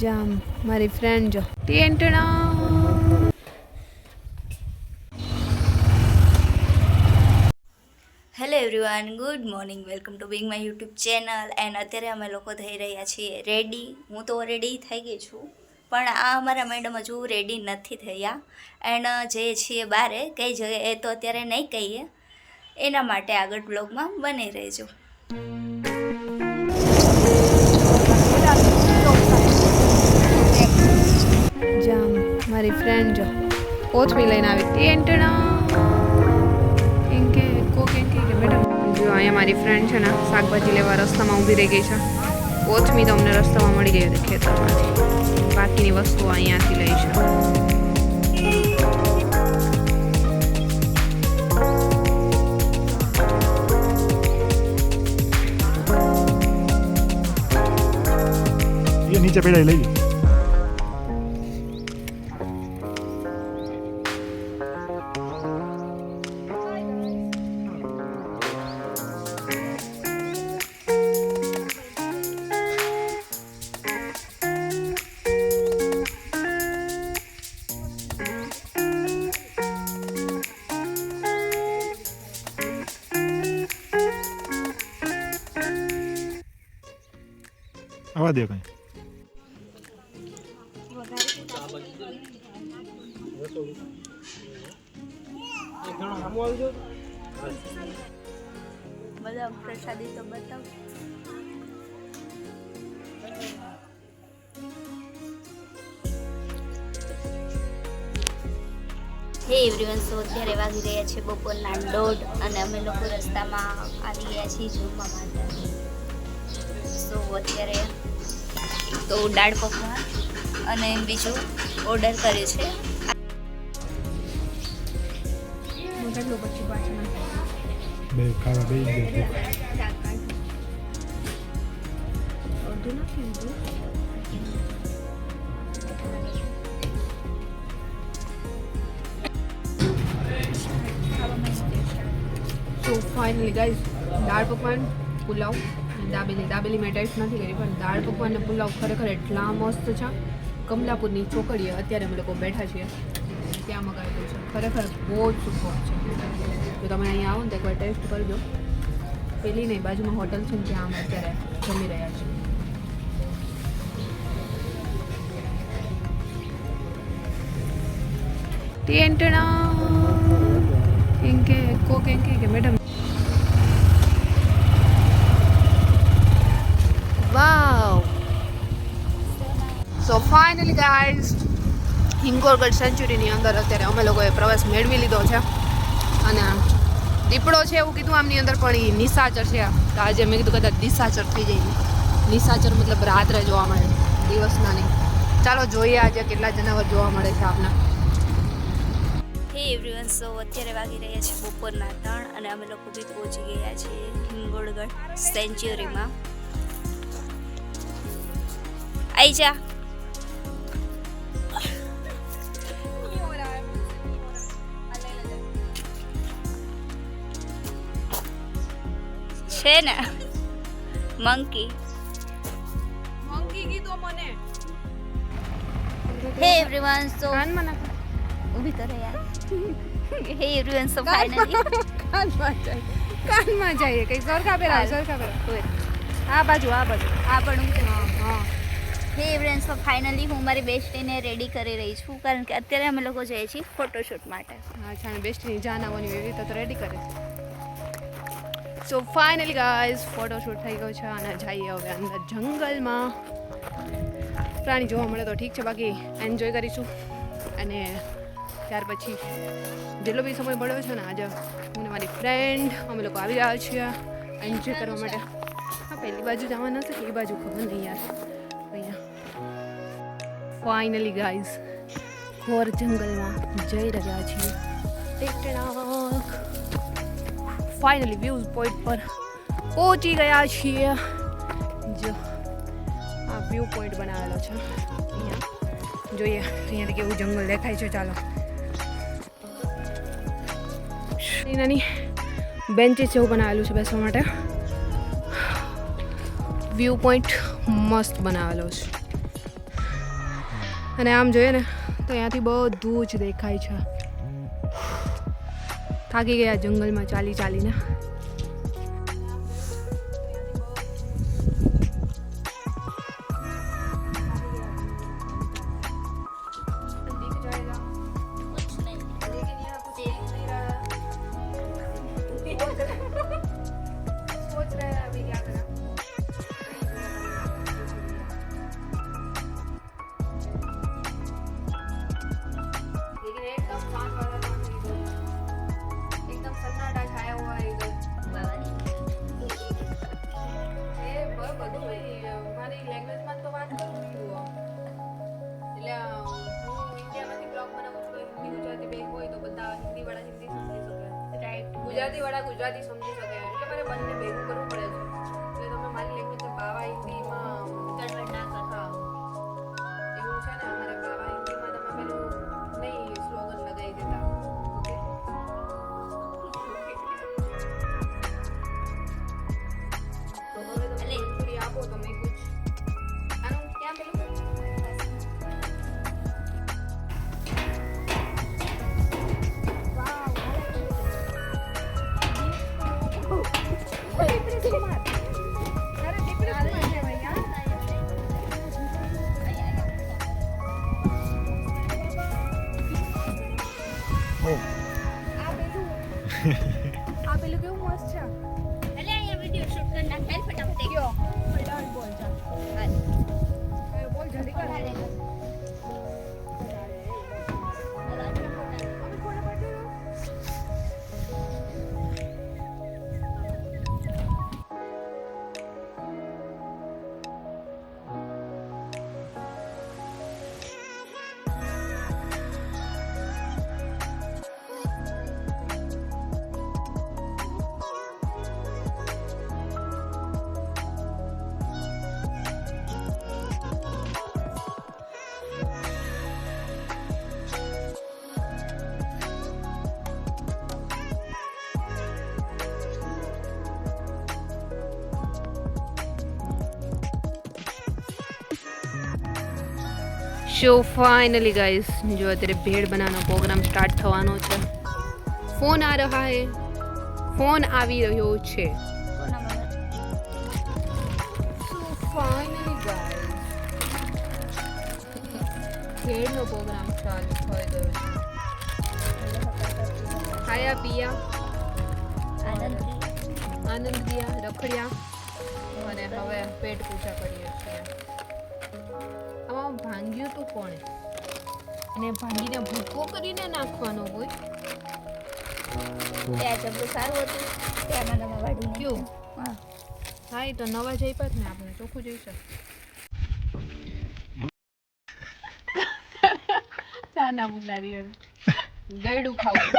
જામ, મારી ફ્રેન્ડ જો. ટેન્ટણા hello everyone good morning welcome to being my YouTube channel and અત્યારે અમે લોકો થઈ રહ્યા છીએ રેડી હું તો રેડી થઈ ગઈ છું, પણ આ અમારા મેડમ હજુ રેડી નથી થયા. એન્ડ જે છીએ બારે, કઈ જગ્યાએ એ તો અત્યારે નહીં કહીએ. એના માટે આગળ બ્લોગમાં બની રહેજો. મારી ફ્રેન્ડ જો. કોથમી લઈને આવી. ટેન્ટણા એમ કે, કોક એમ કે, મેડમ, જો અહીંયા મારી ફ્રેન્ડ છે ને, શાકભાજી લેવા રસ્તામાં ઊભી રહી ગઈ છે. કોથમી તો અમને રસ્તામાં મળી ગઈ હતી ખેતરમાંથી. બાકીની વસ્તુઓ અહીંયાથી લઈ છે. નીચે પેડાઈ લઈ લે દે કઈ. બધા પ્રસાદી તો બતાવ. હે એવરીવન સો અત્યારે વાગી રહ્યા છે બપોરના દોઢ અને અમે લોકો રસ્તામાં આવી ગયા છીએ જમવા માટે. સો અત્યારે તો દાળ પકવાન અને બીજું ઓર્ડર કર્યું છે. બે ખાવા બે so finally guys dal pakwan pulao. Dabeli dabeli મેં ટેસ્ટ નથી કરી, પણ દાળ પકવાન અને પુલાવ ખરેખર એટલા મસ્ત છે. કમલાપુરની ચોકડીએ અત્યારે અમે લોકો બેઠા છીએ. ત્યાં મગાવેલું છે. ખરેખર બહુ જ સુપર છે. જો તમે અહીંયા આવો ને તો એકવાર ટેસ્ટ કરજો. પેલી નહીં, બાજુમાં હોટલ છે ને ત્યાં અમે અત્યારે જમી રહ્યા છીએ. ટેન્ટણા એમ કે, કોક એમ કે madam wow so finally guys Hingorgadh સેન્ચુરીની અંદર અત્યારે અમે લોકોએ પ્રવેશ મેળવી લીધો છે. અને દીપડો છે એવું કીધું આમની અંદર, પણ એ નિશાચર છે. તો આજે મેં કીધું કદાચ નિશાચર થઈ જાય. નિશાચર મતલબ રાત્રે જોવા મળે, દિવસના નહીં. ચાલો જોઈએ આજે કેટલા જનાવર જોવા મળે છે આપને. હે એવરીવન સો અત્યારે વાગી રહ્યા છે બપોરના ત્રણ અને અમે લોકો બી પહોંચી ગયા છીએ હિંગોળગઢ સેન્ચ્યુરીમાં આઈ જા. છે ને? મંકી હે एवरीवन સો કાનમાં નાખો. ઊભી કરે યાર. હે एवरीवन સો ફાઇનલી કાનમાં જાય કાનમાં જઈએ. કઈ સરખા પેરા સરખા પેરા આ બાજુ આ બાજુ. આ પણ હું હા. હા એવરીવન સો ફાઇનલી હું મારી બેસ્ટીને રેડી કરી રહી છું. કારણ કે અત્યારે અમે લોકો જઈએ છીએ ફોટોશૂટ માટે. હા અને બેસ્ટની જાન આવવાની એવી તો રેડી કરે. સો ફાઇનલી ગાઈઝ ફોટોશૂટ થઈ ગયો છે અને જઈએ હવે અંદર જંગલમાં. પ્રાણી જોવા મળે તો ઠીક છે બાકી એન્જોય કરીશું. અને ત્યાર પછી જેટલો બી સમય મળ્યો છે ને આજે હું મારી ફ્રેન્ડ અમે લોકો આવી રહ્યા છીએ એન્જોય કરવા માટે. હા પહેલી બાજુ જવાના છે કે એ બાજુ ખબર નહીં યાર. અહીંયા. ફાઇનલી ગાઈઝ ઘોર જંગલમાં જઈ રહ્યા છીએ. ટેકટણાક ફાઇનલી વ્યૂઝ પોઈન્ટ પર પહોંચી ગયા છીએ। જો આ વ્યૂ પોઈન્ટ બનાવેલો છે અહીંયા જોઈએ અહીંયાથી કેવું જંગલ દેખાય છે ચાલો નાની બેન્ચીસ જેવું બનાવેલું છે બેસવા માટે વ્યૂ પોઈન્ટ મસ્ત બનાવેલો છે અને આમ જોઈએ ને તો અહીંયાથી બધું જ દેખાય છે થાકી ગયા જંગલમાં ચાલી ચાલીને. રાઈટ ગુજરાતી ઓહ આ પેલું. કેવું મસ્ત છે? એટલે અહીંયા વિડિયો શૂટ કરી નાખ ફટાફટ. ગયો બોલ જલ્દી કર. શો ફાઇનલી ગાઈસ જો અત્યારે ભેળ બનાવવાનો પ્રોગ્રામ સ્ટાર્ટ થવાનો છે. ફોન આ રહા હે. ફોન આવી રહ્યો છે. ભેળનો પ્રોગ્રામ ચાલુ થઈ ગયો. છે ખાયા પીયા? આનંદ. રખડ્યા? અને હવે પેટ પૂજા કરીએ છીએ. આમાં ભાંગ્યું તું કોણે? એને ભાંગીને ભૂકો કરીને નાખવાનો હોય? ત્યાં જબલું સારું હતું. ત્યાં નવા વાઢી ગયું હા. હા એ તો નવા જઈ પાત ને આપણે. ચોખ્ખું જઈશે ચા ના બોલાવી ગયડું ખાવું.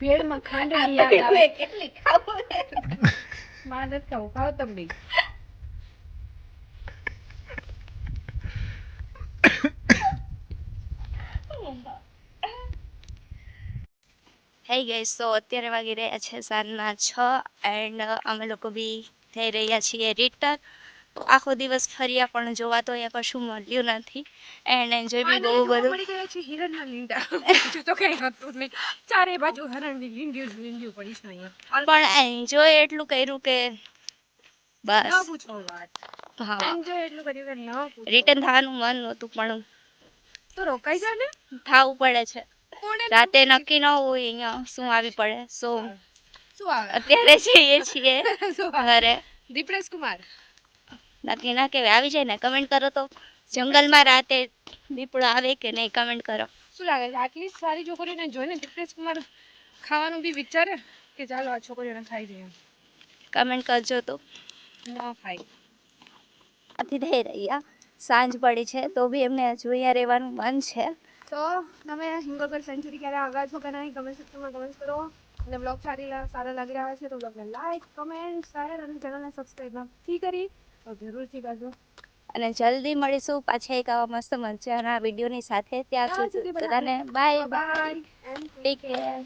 ભેળમાં ખાંડ કેટલી ખાવું માં નથી ખાવું. ખાવ તમે બી હેય ગઈસ તો અત્યારે વાગી રહ્યા છે સાંજના છ એન્ડ અમે લોકો બી થઈ રહ્યા છીએ રિટર્ન આખો દિવસ ફર્યા પણ જોવા તો અહીંયા કશું મળ્યું નથી. એન્ડ એન્જોય બી બહુ બધું. મળી ગયા છે હિરણના લીંડા. બીજું તો કઈ હતું નહીં. ચારે બાજુ હરણની લીંડીઓ જ પડી છે અહીંયા. પણ એન્જોય એટલું કર્યું કે ન બસ પૂછો વાત. હા. એન્જોય એટલું કર્યું કે ન રિટર્ન થવાનું મન નહોતું પણ તો રોકાઈ જા ને. થાવું પડે છે. રાતે નક્કી ન હોય અહીંયા શું આવી પડે સો શું આવે? અત્યારે જઈએ છીએ શું ઘરે. દીપરેશ કુમાર. નક્કી ના કહેવાય. આવી જાય ને કમેન્ટ કરો તો. જંગલમાં રાતે દીપડો આવે કે નહીં કમેન્ટ કરો. શું લાગે છે? આટલી સારી છોકરીઓને જોઈને દીપરેશ કુમાર ખાવાનું બી વિચારે કે ચાલો આ છોકરીઓને ખાઈ દઈએ? કમેન્ટ કરજો તો. ન ખાઈ નથી થઈ રહ્યા. સાંજ પડી છે તો બી એમને હજુ અહીંયા રહેવાનું મન છે. તો તમે હિંગોગર સેન્ચુરી ક્યારે આવ્યા છો કે નહીં? કમેન્ટ સેક્શનમાં કમેન્ટ કરો. અને બ્લોગ સારી સારા લાગી રહ્યા છે તો બ્લોગને લાઈક કમેન્ટ શેર અને ચેનલને સબસ્ક્રાઈબ નથી કરી તો જરૂરથી કરજો. અને જલ્દી મળીશું પાછા એક આવા મસ્ત મજાના વિડીયોની સાથે. ત્યાં સુધી બધાને બાય બાય ટેક કેર